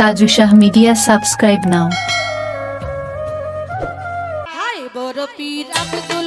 তাজুশাহ media subscribe নাও। বড় পীর আব্দুল